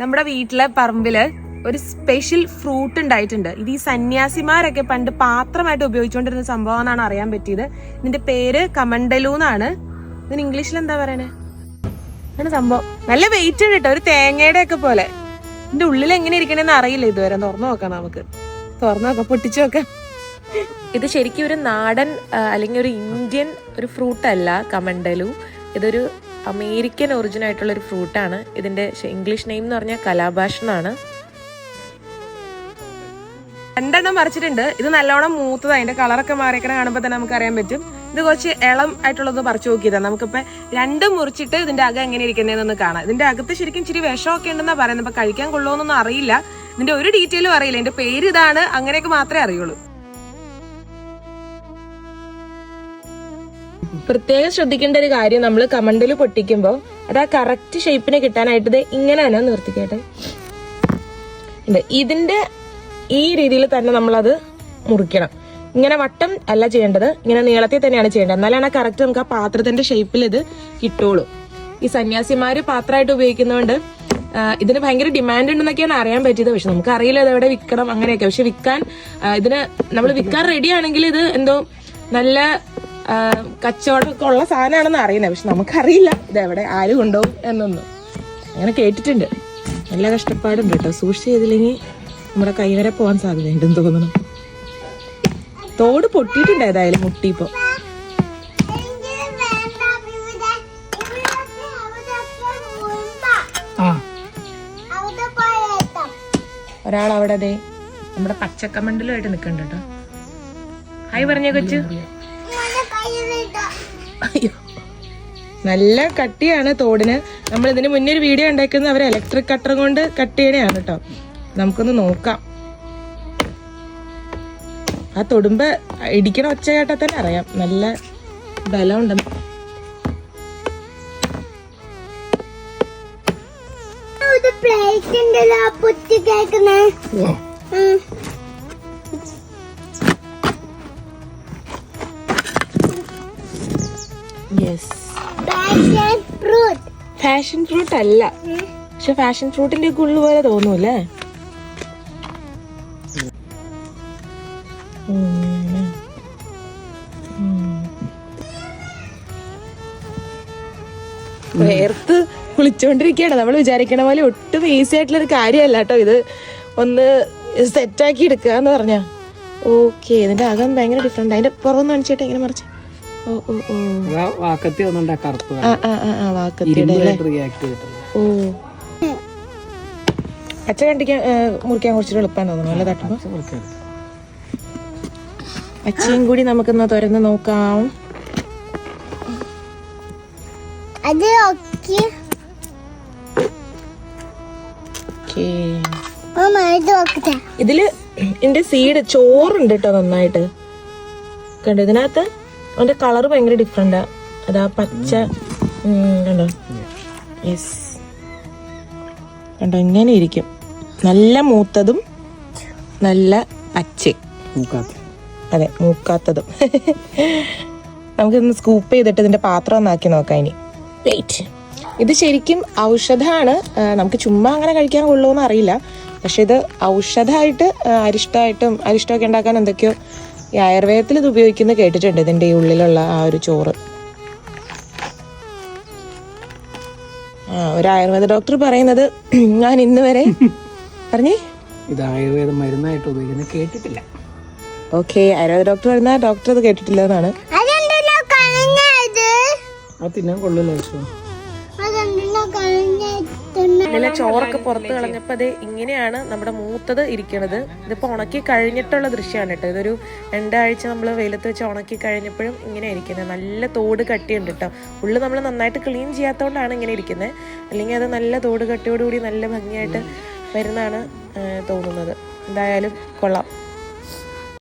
നമ്മുടെ വീട്ടിലെ പറമ്പിൽ ഒരു സ്പെഷ്യൽ ഫ്രൂട്ട് ഉണ്ടായിട്ടുണ്ട്. ഇത് ഈ സന്യാസിമാരൊക്കെ പണ്ട് പാത്രമായിട്ട് ഉപയോഗിച്ചുകൊണ്ടിരുന്ന സംഭവം എന്നാണ് അറിയാൻ പറ്റിയത്. ഇതിന്റെ പേര് കമണ്ടലു എന്നാണ്. ഇതിന് ഇംഗ്ലീഷിൽ എന്താ പറയണേ? ആണ് സംഭവം. നല്ല വെയിറ്റ് ഉണ്ട് കേട്ടോ. ഒരു തേങ്ങയുടെ ഒക്കെ പോലെ. ഇതിന്റെ ഉള്ളിൽ എങ്ങനെ ഇരിക്കണെന്ന് അറിയില്ല ഇതുവരെ. തുറന്നു നോക്കാം നമുക്ക്. തുറന്നു നോക്കാം. പൊട്ടിച്ചു നോക്കാം. ഇത് ശരിക്കും ഒരു നാടൻ അല്ലെങ്കിൽ ഒരു ഇന്ത്യൻ ഒരു ഫ്രൂട്ട് അല്ല കമണ്ടലു. ഇതൊരു അമേരിക്കൻ ഒറിജിൻ ആയിട്ടുള്ള ഒരു ഫ്രൂട്ടാണ് ഇതിന്റെ ഇംഗ്ലീഷ് നെയിം എന്ന് പറഞ്ഞാൽ കലാഭാഷ് എന്നാണ്. രണ്ടെണ്ണം പറിച്ചിട്ടുണ്ട്. ഇത് നല്ലോണം മൂത്തത്. അതിന്റെ കളറൊക്കെ മാറിയൊക്കെ കാണുമ്പോൾ തന്നെ നമുക്ക് അറിയാൻ പറ്റും. ഇത് കുറച്ച് ഇളം ആയിട്ടുള്ളത് പറിച്ചു നോക്കിയതാണ് നമുക്കിപ്പോൾ രണ്ടും മുറിച്ചിട്ട് ഇതിന്റെ അകം എങ്ങനെ ഇരിക്കുന്നതെന്നൊന്ന് കാണാം. ഇതിന്റെ അകത്ത് ശരിക്കും ഇച്ചിരി വിഷമൊക്കെ ഉണ്ടെന്നാ പറയുന്നത്. അപ്പൊ കഴിക്കാൻ കൊള്ളുമെന്നൊന്നും അറിയില്ല. ഇതിന്റെ ഒരു ഡീറ്റെയിലും അറിയില്ല. ഇതിന്റെ പേര് ഇതാണ്. അങ്ങനെയൊക്കെ മാത്രമേ അറിയുള്ളൂ. പ്രത്യേകം ശ്രദ്ധിക്കേണ്ട ഒരു കാര്യം നമ്മൾ കമണ്ടിൽ പൊട്ടിക്കുമ്പോൾ അത് ആ കറക്റ്റ് ഷേപ്പിന് കിട്ടാനായിട്ട് ഇങ്ങനെ തന്നെ നിർത്തിക്കട്ടെ. ഇതിന്റെ ഈ രീതിയിൽ തന്നെ നമ്മളത് മുറിക്കണം. ഇങ്ങനെ വട്ടം അല്ല ചെയ്യേണ്ടത്. ഇങ്ങനെ നീളത്തിൽ തന്നെയാണ് ചെയ്യേണ്ടത്. എന്നാലാണ് കറക്റ്റ് നമുക്ക് ആ പാത്രത്തിന്റെ ഷേപ്പിൽ ഇത് കിട്ടുള്ളൂ. ഈ സന്യാസിമാര് പാത്രമായിട്ട് ഉപയോഗിക്കുന്നതുകൊണ്ട് ഇതിന് ഭയങ്കര ഡിമാൻഡ് ഉണ്ടെന്നൊക്കെയാണ് അറിയാൻ പറ്റിയത്. പക്ഷെ നമുക്ക് അറിയില്ല ഇത് എവിടെ വിൽക്കണം അങ്ങനെയൊക്കെ. പക്ഷെ വിൽക്കാൻ ഇതിന് നമ്മൾ വിൽക്കാൻ റെഡി ആണെങ്കിൽ ഇത് എന്തോ നല്ല കച്ചവടമൊക്കെ ഉള്ള സാധനമാണെന്ന് അറിയുന്നത് പക്ഷെ നമുക്കറിയില്ല ഇതെവിടെ ആര് കൊണ്ടുപോകും എന്നൊന്നും. അങ്ങനെ കേട്ടിട്ടുണ്ട്. നല്ല കഷ്ടപ്പാടുണ്ട് കേട്ടോ. സൂക്ഷിച്ച് ചെയ്തില്ലെങ്കിൽ നമ്മുടെ കൈ വരെ പോകാൻ സാധ്യതയുണ്ടെന്ന് തോന്നുന്നു. തോട് പൊട്ടിയിട്ടുണ്ട് ഏതായാലും മുട്ടിയിപ്പോ. ഒരാൾ അവിടെ അതെ നമ്മുടെ പച്ചക്കമണ്ടലുമായിട്ട് നിൽക്കണ്ട കേട്ടോ. ഹായ് പറഞ്ഞേ കൊച്ചു. അയ്യോ. നല്ല കട്ടിയാണ് തോടിന്. നമ്മൾ ഇതിന് മുന്നേ ഒരു വീഡിയോ ഉണ്ടാക്കുന്നത് അവർ ഇലക്ട്രിക് കട്ടർ കൊണ്ട് കട്ട് ചെയ്യണയാണ് കേട്ടോ നമുക്കൊന്ന് നോക്കാം. ആ തൊടുമ്പ് ഇടിക്കണ ഒച്ച കേട്ടാൽ തന്നെ അറിയാം. നല്ല ബലമുണ്ടെന്ന് പ്ലേറ്റ് ഉണ്ടല്ലോ പൊത്തി കേക്കുന്നേ ഫാഷൻ ഫ്രൂട്ട് അല്ല. പക്ഷെ ഫാഷൻ ഫ്രൂട്ടിന്റെ ഉള്ളു പോലെ തോന്നൂല്ലേ. വേർത്ത് കുളിച്ചോണ്ടിരിക്കുകയാണ് നമ്മൾ വിചാരിക്കണ പോലെ ഒട്ടും ഈസി ആയിട്ടുള്ള ഒരു കാര്യമല്ല കേട്ടോ ഇത്. ഒന്ന് സെറ്റാക്കി എടുക്കുക എന്ന് പറഞ്ഞ. ഓക്കെ ഇതിന്റെ അകം ഭയങ്കര ഡിഫറെന്റ് അതിന്റെ പുറമൊന്ന് കാണിച്ചിട്ട് എങ്ങനെ മറിച്ച്. വാക്കത്തി വന്നുണ്ട് ആ കറുപ്പ് റിയാക്ട് ഓ. പച്ച കണ്ടിക്കാൻ മുറിക്കാൻ കുറച്ചിട്ട് എളുപ്പമാണ് തോന്നുന്നു അല്ലേ തട്ടുമ്പോ? പച്ചയും കൂടി നമുക്കൊന്ന് തുറന്ന് നോക്കാം. അത് ഓക്കെ. ഇതിൽ ഇതിന്റെ സീഡ് ചോറുണ്ട് കേട്ടോ നന്നായിട്ട്. കണ്ടോ ഇതിനകത്ത്? അതിന്റെ കളർ ഭയങ്കര ഡിഫറെന്റാ അതാ പച്ച കണ്ടോ? യെസ് കണ്ടോ ഇങ്ങനെ ഇരിക്കും. നല്ല മൂത്തതും നല്ല പച്ചയും. അതെ മൂക്കാത്തതും. നമുക്കിന്ന് സ്കൂപ്പ് ചെയ്തിട്ട് ഇതിന്റെ പാത്രം ഒന്നാക്കി നോക്കാം ഇനി. വെയിറ്റ് ഇത് ശരിക്കും ഔഷധമാണ് നമുക്ക് ചുമ്മാ അങ്ങനെ കഴിക്കാൻ കൊള്ളുമെന്ന് അറിയില്ല. പക്ഷെ ഇത് ഔഷധമായിട്ട് അരിഷ്ടമായിട്ടും അരിഷ്ടമൊക്കെ ഉണ്ടാക്കാൻ എന്തൊക്കെയോ ഈ ആയുർവേദത്തിൽ ഇത് ഉപയോഗിക്കുന്നത് കേട്ടിട്ടുണ്ട് ഇതിന്റെ ഈ ഉള്ളിലുള്ള ആ ഒരു ചോറ്. ആ ഒരു ആയുർവേദ ഡോക്ടർ പറയുന്നത് ഞാൻ ഇന്ന് വരെ പറഞ്ഞേ? ഇത് ആയുർവേദ മരുന്നായിട്ട് ഉപയോഗിക്കുന്നത് കേട്ടിട്ടില്ല. ഓക്കെ ആയുർവേദ ഡോക്ടർ പറയുന്ന ഡോക്ടർ അത് കേട്ടിട്ടില്ല എന്നാണ്. അത് തിന്നാൻ കൊള്ളില്ല ഇതിലെ ചോറൊക്കെ പുറത്ത് കളഞ്ഞപ്പോ അത് ഇങ്ങനെയാണ് നമ്മുടെ മൂത്തത് ഇരിക്കണത്. ഇതിപ്പോ ഉണക്കി കഴിഞ്ഞിട്ടുള്ള ദൃശ്യമാണ് കേട്ടോ. ഇതൊരു രണ്ടാഴ്ച നമ്മൾ വെയിലത്ത് വെച്ച് ഉണക്കി കഴിഞ്ഞപ്പോഴും ഇങ്ങനെ ഇരിക്കുന്നത്. നല്ല തോട് കട്ടിയുണ്ട് കേട്ടോ. ഉള്ളു നമ്മൾ നന്നായിട്ട് ക്ലീൻ ചെയ്യാത്തതുകൊണ്ടാണ് ഇങ്ങനെ ഇരിക്കുന്നത്. അല്ലെങ്കിൽ അത് നല്ല തോട് കട്ടിയോടുകൂടി നല്ല ഭംഗിയായിട്ട് വരുന്നതാണ് തോന്നുന്നത്. എന്തായാലും കൊള്ളാം.